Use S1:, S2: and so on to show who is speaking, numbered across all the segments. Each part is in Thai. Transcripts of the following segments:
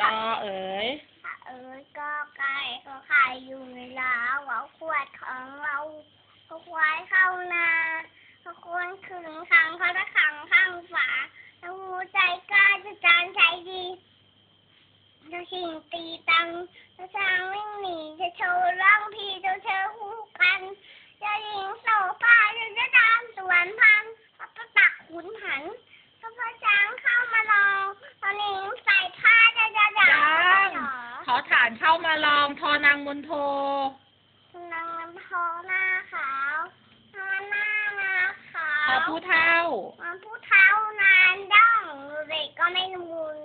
S1: กอ
S2: เอ๋ย
S1: เอ๋ยก็ไก่ก็ไข่อยู่ในล้าวเอาขวดของเราก็ควายเข้านาก็ควรขึงขังเขาจะขังข้างฝาแล้วหัวใจกล้าจะจานใจดีจะชิงตีตังจะสร้างวิ่งหนีจะโชว์ร่างพีจะเชอคู่กันจะยิงโซฟาจะจะตามสวนพันก็จะตักขุนหันก็พระช้างเข้ามาลองตอนนี้ใส่ผ้าจะจะจะ ยัง เหรอ
S2: ขอฐานเข้ามาลองทอนางมนโท
S1: นางลำพอหน้าขาวหน้าหน้าหน้าขาขอวผู้
S2: เท่า
S1: มันผู้เท้านานด้องเด็กก็ไม่มูล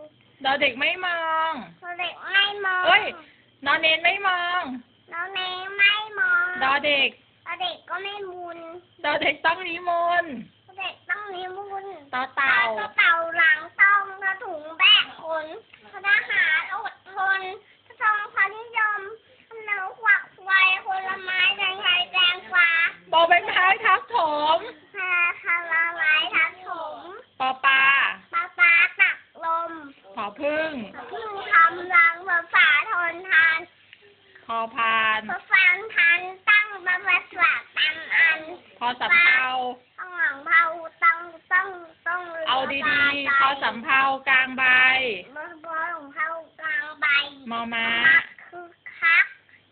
S2: ดอเด็กไม่มอง
S1: เด็กไม่มองเอ้ย
S2: นอนเนนไม่มอง
S1: น้องเนยไม่มองดอ
S2: เด็ก
S1: เด็กก็ไม่มูล
S2: ดอเด็กต้องนิมนต์
S1: เด็กต้องมีมูล
S2: ต่อเต่าก็
S1: เต่าหลังต้องกระถุงแบกขนทหารอดทนทองพันนิยมเนื้อขวักไฟผลไม้แดงไทยแดงฟ้า
S2: บอใบไม้ทับถม
S1: พาคาราไม้ทับถม
S2: ปอปลา
S1: ปลาปลาตักลม ข
S2: อพึ่ง
S1: พึ่งทำรังภาษาทนทาน
S2: พอพานพ
S1: อฟังทันตั้งบรรพสาตามอันพ
S2: อสำเภา
S1: ต้องหลังเผาต้องต้องต้องเอาดีๆพอสำ
S2: เภากลางใบ
S1: บนบนของเผากลางใบ
S2: มอม้ามัก
S1: คือคัก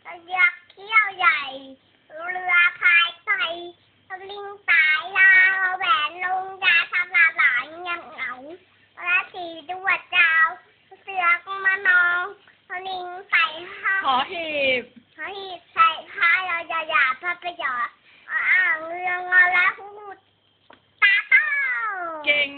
S1: กระยักเขี้ยวใหญ่เรือพายไปลิงตายลาแหวนลงยาทำลาหลายเงียบเหงาราศีดวดดา รักมะนองลิงใส่ผ้าขอ
S2: หีบ
S1: ขอหีบใส่ผ้าเราอย่าอย่าพระประโยชน์อ่างเรืองอรักหูตาเต้าเก
S2: ่ง